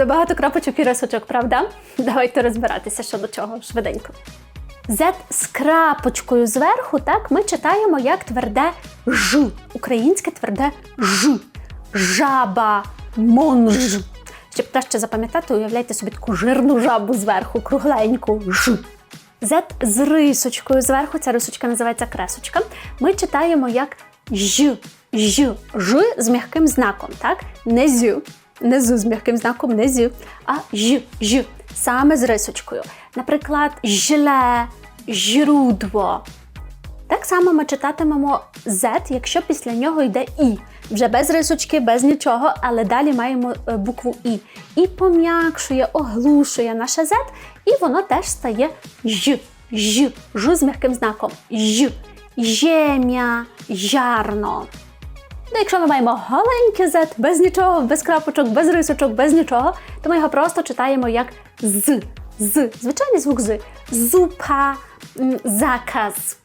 Забагато крапочок і рисочок, правда? Давайте розбиратися що до чого швиденько. Z з крапочкою зверху, так, ми читаємо як тверде ж. Українське тверде ж. Жаба, монж. Щоб краще запам'ятати, уявляйте собі таку жирну жабу зверху, кругленьку ж. Z з рисочкою зверху, ця рисочка називається кресочка. Ми читаємо як ж, ж, ж з м'яким знаком, так? Не зю, не з м'яким знаком, не зю, а ж, ж, саме з рисочкою. Наприклад, жле, жрудло. Так само ми читатимемо Z, якщо після нього йде І. Вже без рисочки, без нічого, але далі маємо е, букву І. І пом'якшує, оглушує наше Z, і воно теж стає Ж, Ж, Ж з м'яким знаком. Ж, Жем'я, жарно. Ну, якщо ми маємо голенький Z, без нічого, без крапочок, без рисочок, без нічого, то ми його просто читаємо як з. З. Звичайний звук з. Зупа, заказ.